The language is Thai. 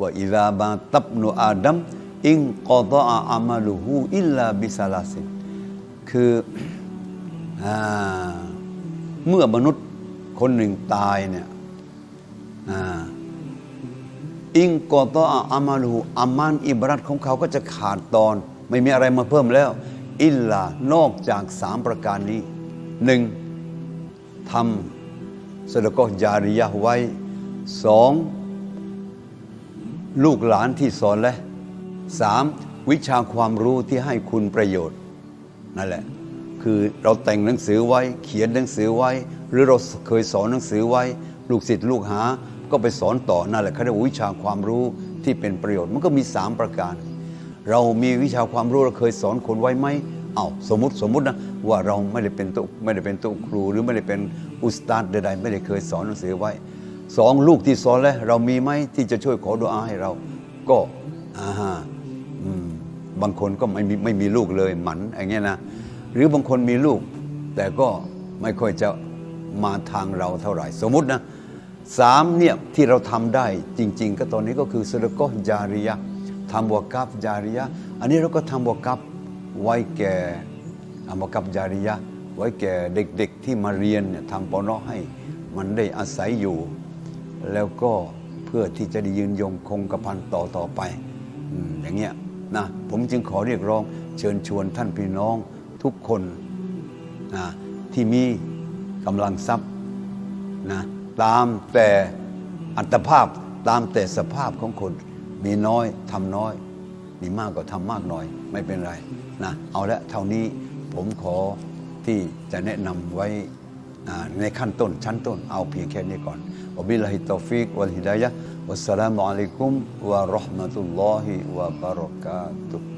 ว่าอิลาบาตับนุอาดัมอิงกอตออามาลูฮูอิลลาบิซาลาสินคืออาเมื่อมนุษย์คนหนึ่งตายเนี่ยอิงกอตออามาลูอามานอิบรัตของเขาก็จะขาดตอน ไม่มีอะไรมาเพิ่มแล้ว อิลลานอกจากสามประการนี้หนึ่งทำสดกอจาริยะห์ไว้สอง ลูกหลานที่สอนและสามวิชาความรู้ที่ให้คุณประโยชน์นั่นแหละ คือเราแต่งหนังสือไว้ เขียนหนังสือไว้ หรือเราเคยสอนหนังสือไว้ ลูกศิษย์ลูกหา ก็ไปสอนต่อนั่นแหละเขาเรียกวิชาความรู้ที่เป็นประโยชน์มันก็มีสามประการ เรามีวิชาความรู้เราเคยสอนคนไว้ไหมเอาสมมติสมมตินะว่าเราไม่ได้เป็นตัวไม่ได้เป็นตัวครู หรือไม่ได้เป็นอุสตาดใดๆไม่ได้เคยสอนหนังสือไว้ สองลูกที่สอนแล้ว เรามีไหมที่จะช่วยขอดุอาให้เรา ก็อ่าฮะบางคนก็ไม่มีไม่มีลูกเลยหมันอย่างเงี้ยนะหรือบางคนมีลูก แต่ก็ไม่ค่อยจะมาทางเราเท่าไหร่ สมมตินะสามเนี่ยที่เราทำได้จริง ๆ ก็ตอนนี้ก็คือสดกอจาริยะทำบวกับจาริยะ อันนี้เราก็ทำบวกับไว้แก่ทำบวกับจาริยะ ไว้แก่เด็กๆที่มาเรียนเนี่ยทำปอนอให้มันได้อาศัยอยู่ แล้วก็เพื่อที่จะได้ยืนยงคงกระพันต่อต่อไปอย่างเงี้ยนะผมจึงขอเรียกร้องเชิญชวนท่านพี่น้องทุกคนนะที่มีกำลังทรัพย์นะตามแต่อัตภาพตามแต่สภาพของคน มีน้อยทำน้อย มีมากก็ทำมากหน่อย ไม่เป็นไรนะเอาละเท่านี้ผมขอที่จะแนะนำไว้ ในขั้นต้นชั้นต้นเอาเพียงแค่นี้ก่อนอับิลลาฮิตอฟิกวัลฮิดายะวัสสลามุอะลัยกุมวะเราะห์มะตุลลอฮิวะบะเราะกาตุฮ์